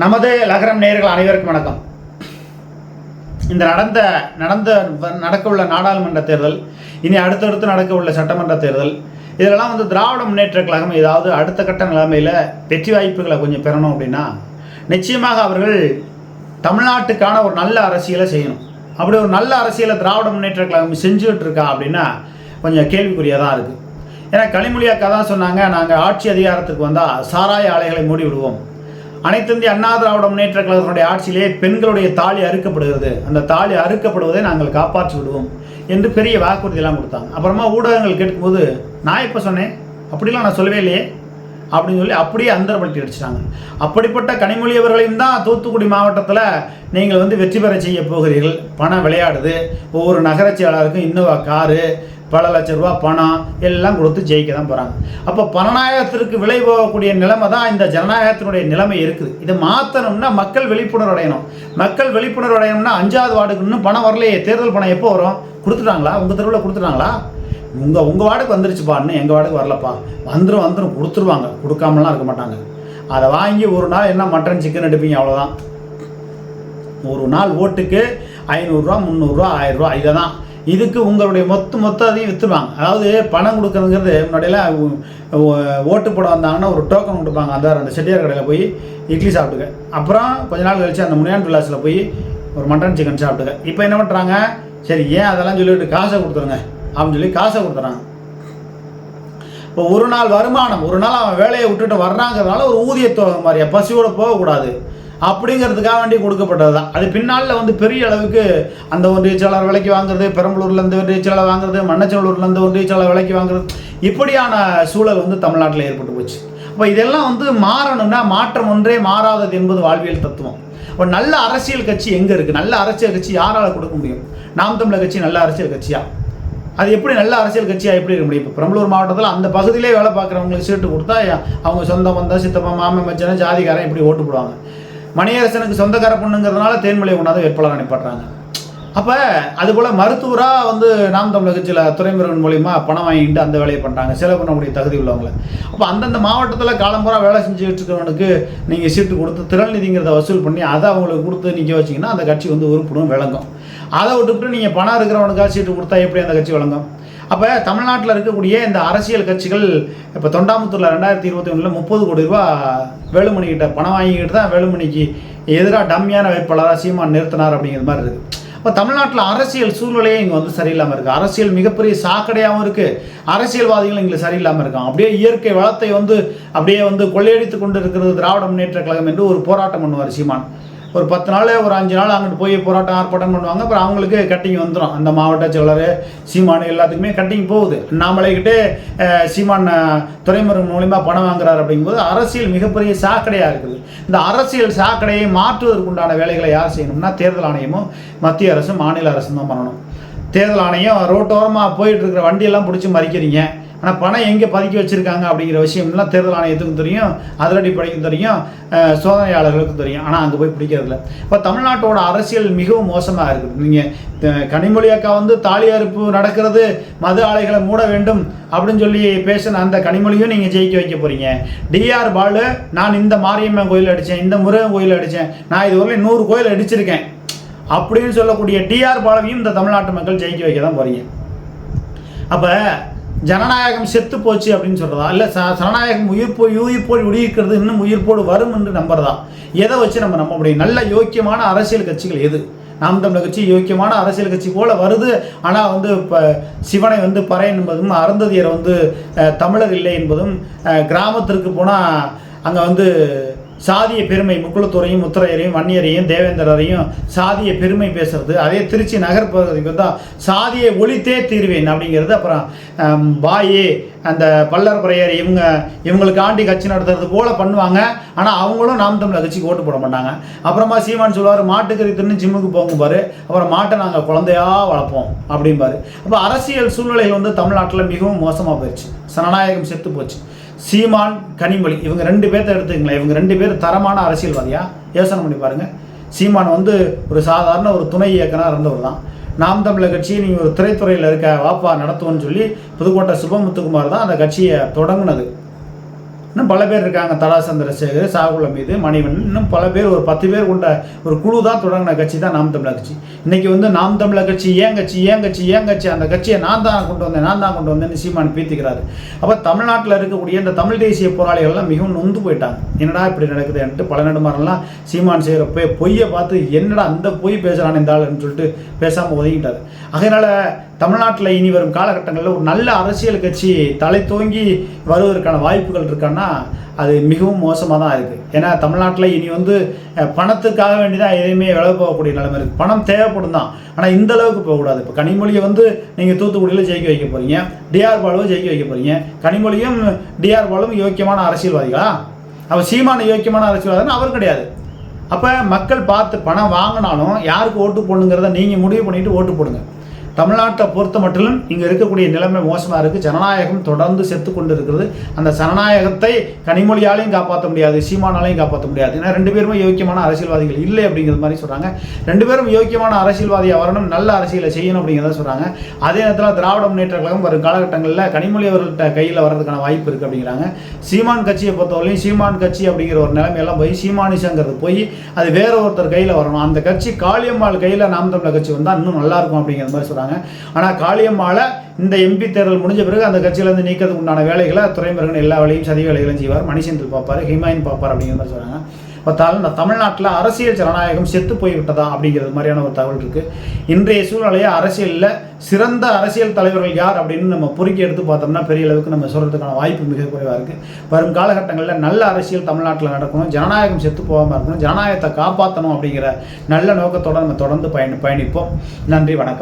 நமது லகரம் நேர்கள் அனைவருக்கும் வணக்கம். இந்த நடந்த நடந்த நடக்க உள்ள நாடாளுமன்ற தேர்தல் இனி அடுத்தடுத்து நடக்க உள்ள சட்டமன்ற தேர்தல் இதெல்லாம் வந்து திராவிட முன்னேற்ற கழகம் ஏதாவது அடுத்த கட்ட நிலைமையில் வெற்றி வாய்ப்புகளை கொஞ்சம் பெறணும் அப்படின்னா நிச்சயமாக அவர்கள் தமிழ்நாட்டுக்கான ஒரு நல்ல அரசியலை செய்யணும். அப்படி ஒரு நல்ல அரசியலை திராவிட முன்னேற்ற கழகம் செஞ்சுக்கிட்டு இருக்கா அப்படின்னா கொஞ்சம் கேள்விக்குறியாக தான் இருக்குது ஏன்னா கனிமொழி அக்கா தான் சொன்னாங்க நாங்கள் ஆட்சி அதிகாரத்துக்கு வந்தால் சாராய ஆலைகளை மூடி விடுவோம். அனைத்து இந்திய அண்ணா திராவிட முன்னேற்ற கழகத்தினுடைய ஆட்சியிலே பெண்களுடைய தாலி அறுக்கப்படுகிறது. அந்த தாலி அறுக்கப்படுவதை நாங்கள் காப்பாற்றி விடுவோம் என்று பெரிய வாக்குறுதியெல்லாம் கொடுத்தாங்க. அப்புறமா ஊடகங்கள் கேட்கும்போது நான் இப்போ சொன்னேன்? அப்படிலாம் நான் சொல்லவே இல்லையே. அப்படின்னு சொல்லி அப்படியே அந்தரப்படுத்தி அடிச்சிட்டாங்க. அப்படிப்பட்ட கனிமொழி அவர்களையும் தான் தூத்துக்குடி மாவட்டத்தில் நீங்கள் வந்து வெற்றி பெற செய்ய போகிறீர்கள். பணம் விளையாடுது. ஒவ்வொரு நகரச் செயலாளருக்கும் இன்னோவா காரு பல லட்ச ரூபா பணம் எல்லாம் கொடுத்து ஜெயிக்க தான் போகிறாங்க அப்போ பணநாயகத்திற்கு விலை போகக்கூடிய நிலைமை தான் இந்த ஜனநாயகத்தினுடைய நிலைமை இருக்குது. இதை மாற்றணும்னா மக்கள் விழிப்புணர்வு அடையணும். மக்கள் விழிப்புணர்வு அடையணும்னா அஞ்சாவது வார்டுக்கு இன்னும் பணம் வரலையே தேர்தல் பணம் எப்போ வரும்? கொடுத்துட்டாங்களா? உங்கள் தெருவில் கொடுத்துட்டாங்களா? உங்கள் உங்கள் வார்டுக்கு வந்துருச்சுப்பான்னு எங்கள் வார்டுக்கு வரலப்பா. வந்துடும் வந்துடும் கொடுத்துருவாங்க. கொடுக்காமலாம் இருக்க மாட்டாங்க. அதை வாங்கி ஒரு நாள் என்ன மட்டன் சிக்கன் எடுப்பீங்க அவ்வளோதான் ஒரு நாள் ஓட்டுக்கு ஐநூறுரூவா முந்நூறுரூவா ஆயிரரூவா இதை தான் இதுக்கு உங்களுடைய மொத்த மொத்த அதையும் விற்றுருவாங்க அதாவது பணம் கொடுக்குறதுங்கிறது முன்னாடியெல்லாம் ஓட்டு போட வந்தாங்கன்னா ஒரு டோக்கன் கொடுப்பாங்க. அந்த ரெண்டு செட்டியார் கடையில் போய் இட்லி சாப்பிட்டுக்க. அப்புறம் கொஞ்ச நாள் கழிச்சு அந்த முனியான் விலாஸில் போய் ஒரு மட்டன் சிக்கன் சாப்பிட்டுக்க. இப்போ என்ன பண்ணுறாங்க சரி ஏன் அதெல்லாம் சொல்லிட்டு காசை கொடுத்துருங்க? அப்படின்னு சொல்லி காசை கொடுத்துறாங்க இப்போ ஒரு நாள் வருமானம் ஒரு நாள் அவன் வேலையை விட்டுட்டு வர்றாங்கிறதுனால ஒரு ஊதியத்தொகை மாதிரியா? பசியோட போகக்கூடாது. அப்படிங்கிறதுக்காக வேண்டி கொடுக்கப்பட்டது தான். அது பின்னால் வந்து பெரிய அளவுக்கு அந்த ஒன்றியச்சாளர் விலைக்கு வாங்குறது பெரம்பலூர்லேருந்து ஒன்றியச்சாளர் வாங்குறது மண்ணச்சநல்லூர்லேருந்து ஒன்றியச்சாளர் விலைக்கு வாங்குறது இப்படியான சூழல் வந்து தமிழ்நாட்டில் ஏற்பட்டு போச்சு. அப்போ இதெல்லாம் வந்து மாறணும்னா மாற்றம் ஒன்றே மாறாதது என்பது வாழ்வியல் தத்துவம். ஒரு நல்ல அரசியல் கட்சி எங்கே இருக்குது நல்ல அரசியல் கட்சி யாரால் கொடுக்க முடியும்? நாம் தமிழர் கட்சி நல்ல அரசியல் கட்சியா? அது எப்படி நல்ல அரசியல் கட்சியாக எப்படி இருக்க முடியும்? இப்போ பெரம்பலூர் மாவட்டத்தில் அந்த பகுதியிலே வேலை பார்க்குறவங்களுக்கு சீட்டு கொடுத்தா அவங்க சொந்த பந்தம் சித்தப்பா மாமன் மச்சனை ஜாதிகாரன் இப்படி ஓட்டு போடுவாங்க. மணியரசனுக்கு சொந்தக்கார பொண்ணுங்கிறதுனால தேன்மொழி கொண்டாந்து வேட்பாளர் அனுப்பிடுறாங்க அப்போ அதுபோல் மருத்துவராக வந்து நாம் தமிழக சில துறைமுருகன் மூலிமா பணம் வாங்கிட்டு அந்த வேலையை பண்ணுறாங்க செலவு பண்ணக்கூடிய தகுதி உள்ளவங்கள. அப்போ அந்தந்த மாவட்டத்தில் காலம்புறா வேலை செஞ்சுட்டு இருக்கிறவனுக்கு நீங்கள் சீட்டு கொடுத்து திறன்நிதிங்கிறத வசூல் பண்ணி அதை அவங்களுக்கு கொடுத்து நிற்க வச்சிங்கன்னா அந்த கட்சி வந்து உருப்படும் விளங்கும். அதை விட்டுவிட்டு நீங்கள் பணம் இருக்கிறவனுக்காக சீட்டு கொடுத்தா எப்படி அந்த கட்சி விளங்கும்? அப்போ தமிழ்நாட்டில் இருக்கக்கூடிய இந்த அரசியல் கட்சிகள் இப்போ தொண்டாமுத்தூரில் ரெண்டாயிரத்தி இருபத்தி ஒன்றில் முப்பது கோடி ரூபா வேலுமணிக்கிட்ட பணம் வாங்கிக்கிட்டு தான் வேலுமணிக்கு எதிராக டம்மியான வேட்பாளராக சீமான் நிறுத்தினார் அப்படிங்கிற மாதிரி இருக்குது இப்போ தமிழ்நாட்டில் அரசியல் சூழ்நிலையே இங்கே வந்து சரியில்லாமல் இருக்குது அரசியல் மிகப்பெரிய சாக்கடையாகவும் இருக்குது அரசியல்வாதிகள் இங்கே சரியில்லாமல் இருக்கும் அப்படியே இயற்கை வளத்தை வந்து அப்படியே வந்து கொள்ளையடித்து கொண்டு இருக்கிறது திராவிட முன்னேற்ற கழகம் என்று ஒரு போராட்டம் பண்ணுவார் சீமான். ஒரு பத்து நாள் ஒரு அஞ்சு நாள் அங்கிட்டு போய் போராட்டம் ஆர்ப்பாட்டம் பண்ணுவாங்க. அப்புறம் அவங்களுக்கு கட்டிங் வந்துடும் அந்த மாவட்ட செயலர் சீமான் எல்லாத்துக்குமே கட்டிங் போகுது. அண்ணாமலைக்கிட்டே அஹ், சீமான் துறைமுறை மூலிமா பணம் வாங்குறாரு அப்படிங்கும்போது அரசியல் மிகப்பெரிய சாக்கடையாக இருக்குது. இந்த அரசியல் சாக்கடையை மாற்றுவதற்குண்டான வேலைகளை யார் செய்யணும்னா தேர்தல் ஆணையமும் மத்திய அரசும் மாநில அரசும் தான் பண்ணணும். தேர்தல் ஆணையம் ரோட்டோரமாக போயிட்டு இருக்கிற வண்டியெல்லாம் பிடிச்சி மறிக்கிறீங்க. ஆனால் பணம் எங்கே பதுக்கி வச்சுருக்காங்க அப்படிங்கிற விஷயம்லாம் தேர்தல் ஆணையத்துக்கும் தெரியும் அதிரடிப்படைக்கும் தெரியும் சோதனையாளர்களுக்கும் தெரியும். ஆனால் அங்கே போய் பிடிக்கிறதில்ல. இப்போ தமிழ்நாட்டோட அரசியல் மிகவும் மோசமாக இருக்குது. நீங்கள் கனிமொழி அக்கா வந்து தாலி அறுப்பு நடக்கிறது மது ஆலைகளை மூட வேண்டும் அப்படின்னு சொல்லி பேசின அந்த கனிமொழியும் நீங்கள் ஜெயிக்க வைக்க போகிறீங்க டிஆர் பாலு நான் இந்த மாரியம்மன் கோயில் அடித்தேன் இந்த முருகன் கோயில் அடித்தேன் நான் இதுவரையிலும் நூறு கோயில் அடிச்சிருக்கேன். அப்படின்னு சொல்லக்கூடிய டிஆர் பாலவையும் இந்த தமிழ்நாட்டு மக்கள் ஜெயிக்க வைக்க தான் போகிறீங்க அப்போ ஜனநாயகம் செத்து போச்சு அப்படின்னு சொல்கிறதா இல்லை ச ஜனநாயகம் உயிர் போய் உயிர் போய் உயிர்க்கிறது இன்னும் உயிர்ப்போடு வரும் என்று நம்புறதா? எதை வச்சு நம்ம நம்ப முடியும் நல்ல யோக்கியமான அரசியல் கட்சிகள் எது? நாம் தமிழர் கட்சி யோக்கியமான அரசியல் கட்சி போல வருது. ஆனால் வந்து இப்போ சிவனை வந்து பறையன் என்பதும் அருந்ததியர் வந்து தமிழர் இல்லை என்பதும் கிராமத்திற்கு போனால் அங்கே வந்து சாதிய பெருமை முக்குளத்தூரையும் முத்திரையரையும் வன்னியரையும் தேவேந்திரரையும் சாதிய பெருமை பேசுறது. அதே திருச்சி நகர்பகுதிக்கு பகுதிக்கு சாதியை ஒழித்தே தீர்வேன் அப்படிங்கிறது அப்புறம் வாயே பாயே அந்த பல்லர் பிரையர் இவங்க இவங்களுக்கு ஆண்டி கட்சி நடத்துறது போல பண்ணுவாங்க. ஆனால் அவங்களும் நாம் தமிழர் கட்சிக்கு ஓட்டு போட மாட்டாங்க. அப்புறமா சீமான் சொல்லுவார் மாட்டுக்கறி தின்னு ஜிம்முக்கு போங்க பாரு. அப்புறம் மாட்டை நாங்கள் குழந்தையா வளர்ப்போம் அப்படிம்பாரு. அப்போ அரசியல் சூழ்நிலைகள் வந்து தமிழ்நாட்டில் மிகவும் மோசமாக போயிடுச்சு. சனநாயகம் செத்து போச்சு. சீமான் கனிமொழி இவங்க ரெண்டு பேர்த்த எடுத்துக்கங்களேன். இவங்க ரெண்டு பேர் தரமான அரசியல்வாதியா? யோசனை பண்ணி பாருங்கள் சீமான் வந்து ஒரு சாதாரண ஒரு துணை இயக்குனர் இருந்தவர் தான். நாம் தமிழர் கட்சி நீங்கள் ஒரு திரைத்துறையில் இருக்க வாப்பா நடத்துவோன்னு சொல்லி புதுக்கோட்டை சுபமுத்துக்குமார் தான் அந்த கட்சியை தொடங்கினது. இன்னும் பல பேர் இருக்காங்க. தலா சந்திரசேகர் சாகுல மீது மணிவன் இன்னும் பல பேர் ஒரு பத்து பேர் கொண்ட ஒரு குழு தான் தொடங்கின கட்சி தான் நாம் தமிழர் கட்சி. இன்னைக்கு வந்து நாம் தமிழர் கட்சி ஏன் கட்சி ஏன் கட்சி ஏன் கட்சி அந்த கட்சியை நான் தான் கொண்டு வந்தேன் நான் தான் கொண்டு வந்தேன்னு சீமான் பீத்திக்கிறாரு. அப்போ தமிழ்நாட்டில் இருக்கக்கூடிய இந்த தமிழ் தேசிய போராளிகள்லாம் மிகவும் நொந்து போயிட்டாங்க. என்னடா இப்படி நடக்குதுன்ட்டு பல நடுமாறெல்லாம் சீமான் செய்கிற பொய் பொய்யை பார்த்து என்னடா அந்த பொய் பேசுகிறான் இந்த ஆளுன்னு சொல்லிட்டு பேசாமல் ஒதுங்கிட்டார். அதனால் தமிழ்நாட்டில் இனி வரும் காலகட்டங்களில் ஒரு நல்ல அரசியல் கட்சி தலை தோங்கி வருவதற்கான வாய்ப்புகள் இருக்கான்னா அது மிகவும் மோசமாக தான் இருக்குது ஏன்னா தமிழ்நாட்டில் இனி வந்து பணத்துக்காக வேண்டி தான் எதையுமே விலை போகக்கூடிய நிலைமை இருக்குது பணம் தேவைப்படும் தான். ஆனால் இந்த அளவுக்கு போகக்கூடாது. இப்போ கனிமொழியை வந்து நீங்கள் தூத்துக்குடியில் ஜெயிக்க வைக்க போகிறீங்க டிஆர் பாலுவை ஜெயிக்க வைக்க போகிறீங்க கனிமொழியும் டிஆர் பாலும் யோக்கியமான அரசியல்வாதிகளா? அவர் சீமான யோக்கியமான அரசியல்வாதினா அவர் கிடையாது. அப்போ மக்கள் பார்த்து பணம் வாங்கினாலும் யாருக்கு ஓட்டு போடணுங்கிறத நீங்கள் முடிவு பண்ணிவிட்டு ஓட்டு போடுங்க. தமிழ்நாட்டை பொறுத்த மட்டிலும் இங்கே இருக்கக்கூடிய நிலைமை மோசமாக இருக்குது ஜனநாயகம் தொடர்ந்து செத்து கொண்டு இருக்கிறது அந்த ஜனநாயகத்தை கனிமொழியாலையும் காப்பாற்ற முடியாது சீமானாலையும் காப்பாற்ற முடியாது. ஏன்னா ரெண்டு பேருமே யோக்கியமான அரசியல்வாதிகள் இல்லை அப்படிங்கிறது மாதிரி சொல்கிறாங்க ரெண்டு பேரும் யோக்கியமான அரசியல்வாதியாக வரணும் நல்ல அரசியலை செய்யணும் அப்படிங்கிறத சொல்கிறாங்க அதே நேரத்தில் திராவிட முன்னேற்ற கழகம் வரும் காலகட்டங்களில் கனிமொழி அவர்கள்ட்ட கையில் வர்றதுக்கான வாய்ப்பு இருக்குது அப்படிங்கிறாங்க. சீமான் கட்சியை பொறுத்தவரையும் சீமான் கட்சி அப்படிங்கிற ஒரு நிலைமையெல்லாம் போய் சீமானிசங்கிறது போய் அது வேற ஒருத்தர் கையில் வரணும். அந்த கட்சி காளியம்மாள் கையில் நாம் தமிழர் கட்சி வந்தால் இன்னும் நல்லாயிருக்கும் அப்படிங்கிற மாதிரி சொல்கிறாங்க ஆனால் காளியம்மாளை இந்த எம்பி தேர்தல் முடிஞ்ச பிறகு அந்த கட்சியிலேருந்து நீக்கிறதுக்கு உண்டான வேலைகளை துறைமுருகன் எல்லா வேலையும் சதி வேலைகளும் செய்வார் மணிசெந்தில் பார்ப்பார் ஹிமாயின் பார்ப்பார் அப்படிங்கிற மாதிரி சொல்கிறாங்க பார்த்தாலும் இந்த தமிழ்நாட்டில் அரசியல் ஜனநாயகம் செத்து போய்விட்டதா அப்படிங்கிறது மாதிரியான ஒரு தகவல் இருக்குது இன்றைய சூழ்நிலையை அரசியலில் சிறந்த அரசியல் தலைவர்கள் யார் அப்படின்னு நம்ம பொறுக்கி எடுத்து பார்த்தோம்னா பெரிய அளவுக்கு நம்ம சொல்கிறதுக்கான வாய்ப்பு மிக குறைவாக இருக்குது வரும் காலகட்டங்களில் நல்ல அரசியல் தமிழ்நாட்டில் நடக்கணும் ஜனநாயகம் செத்து போகாமல் இருக்கணும் ஜனநாயகத்தை காப்பாற்றணும் அப்படிங்கிற நல்ல நோக்கத்தோடு நம்ம தொடர்ந்து பயணி பயணிப்போம். நன்றி வணக்கம்.